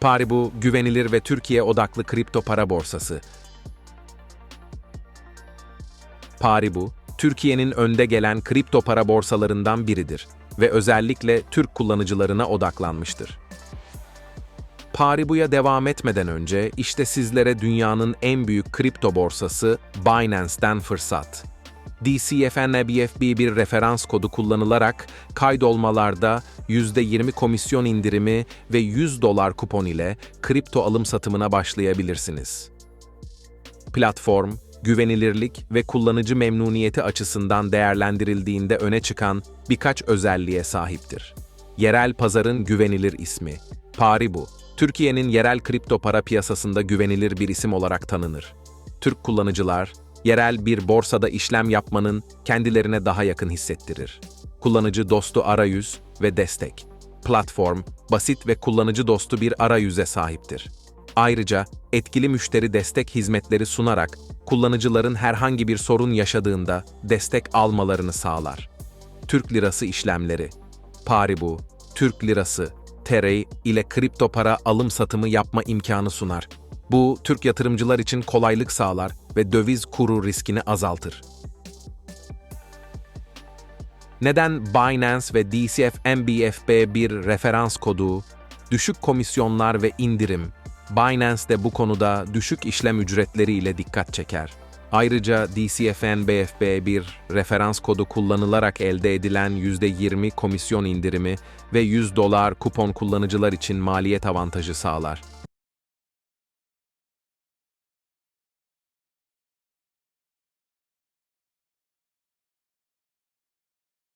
Paribu, güvenilir ve Türkiye odaklı kripto para borsası. Paribu, Türkiye'nin önde gelen kripto para borsalarından biridir ve özellikle Türk kullanıcılarına odaklanmıştır. Paribu'ya devam etmeden önce işte sizlere dünyanın en büyük kripto borsası Binance'den fırsat. DCFNBFB bir referans kodu kullanılarak kaydolmalarda %20 komisyon indirimi ve 100 dolar kupon ile kripto alım satımına başlayabilirsiniz. Platform, güvenilirlik ve kullanıcı memnuniyeti açısından değerlendirildiğinde öne çıkan birkaç özelliğe sahiptir. Yerel pazarın güvenilir ismi. Paribu, Türkiye'nin yerel kripto para piyasasında güvenilir bir isim olarak tanınır. Türk kullanıcılar, yerel bir borsada işlem yapmanın kendilerine daha yakın hissettirir. Kullanıcı dostu arayüz ve destek. Platform, basit ve kullanıcı dostu bir arayüze sahiptir. Ayrıca etkili müşteri destek hizmetleri sunarak kullanıcıların herhangi bir sorun yaşadığında destek almalarını sağlar. Türk Lirası işlemleri. Paribu, Türk Lirası, TR ile kripto para alım satımı yapma imkanı sunar. Bu, Türk yatırımcılar için kolaylık sağlar ve döviz kuru riskini azaltır. Neden Binance ve DCF MBFB bir referans kodu, düşük komisyonlar ve indirim, Binance de bu konuda düşük işlem ücretleri ile dikkat çeker. Ayrıca DCFN BFB bir referans kodu kullanılarak elde edilen %20 komisyon indirimi ve 100 dolar kupon kullanıcılar için maliyet avantajı sağlar.